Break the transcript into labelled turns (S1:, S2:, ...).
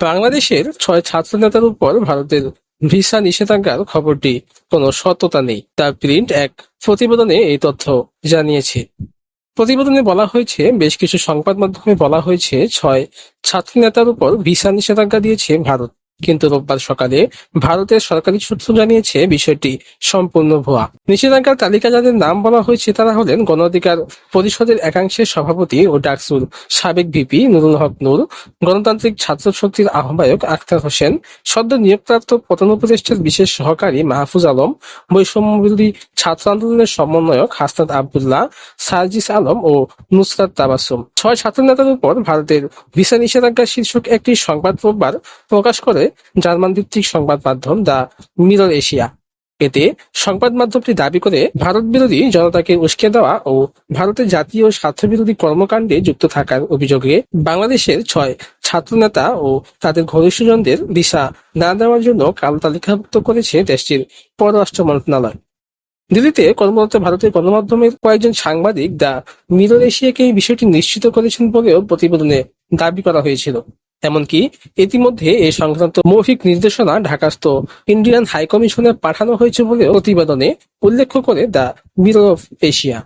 S1: বাংলাদেশের ছয় ছাত্র নেতার উপর ভারতের ভিসা নিষেধাজ্ঞার খবরটি কোনো সত্যতা নেই, তা প্রিন্ট এক প্রতিবেদনে এই তথ্য জানিয়েছে। প্রতিবেদনে বলা হয়েছে, বেশ কিছু সংবাদ মাধ্যমে বলা হয়েছে, ছয় ছাত্র নেতার উপর ভিসা নিষেধাজ্ঞা দিয়েছে ভারত। কিন্তু রোববার সকালে ভারতের সরকারি সূত্র জানিয়েছে বিষয়টি সম্পূর্ণ ভুয়া। নিষেধাজ্ঞার তালিকা যাদের নাম বলা হয়েছে তারা হলেন গণ অধিকার পরিষদের একাংশের সভাপতি ও ডাকসুর সাবেক ভিপি নুরুল হক নূর, গণতান্ত্রিক ছাত্র শক্তির আহ্বায়ক আখতার হোসেন, সদ্য নিয়োগপ্রাপ্ত প্রধান উপদেষ্টার বিশেষ সহকারী মাহফুজ আলম, বৈষম্যবিরোধী ছাত্র আন্দোলনের সমন্বয়ক হাসনাত আবদুল্লাহ, সার্জিস আলম ও নুসরাত তাবাসুম। ছয় ছাত্র নেতার উপর ভারতের ভিসা নিষেধাজ্ঞা শীর্ষক একটি সংবাদ রোববার প্রকাশ করে জার্মান ভিত্তিক সংবাদ মাধ্যম দ্য মিরর এশিয়া। এতে সংবাদ মাধ্যমটি দাবি করে, ভারত বিরোধী জনতাকে উস্কে দেওয়া ও ভারতের জাতীয় স্বার্থবিরোধী কর্মকাণ্ডে যুক্ত থাকার অভিযোগে বাংলাদেশের ছয় ছাত্র নেতা ও তাদের ঘনিষ্ঠজনদের ভিসা না দেওয়ার জন্য কালো তালিকাভুক্ত করেছে দেশটির পররাষ্ট্র মন্ত্রণালয়। দিল্লিতে কর্মরত ভারতের গণমাধ্যমের কয়েকজন সাংবাদিক দ্য মিরর এশিয়াকে এই বিষয়টি নিশ্চিত করেছেন বলেও প্রতিবেদনে দাবি করা হয়েছিল। এমনকি ইতিমধ্যে এ সংক্রান্ত মৌখিক নির্দেশনা ঢাকাস্থ ইন্ডিয়ান হাইকমিশনে পাঠানো হয়েছে বলে প্রতিবেদনে উল্লেখ করে দ্য মিরর অফ এশিয়া।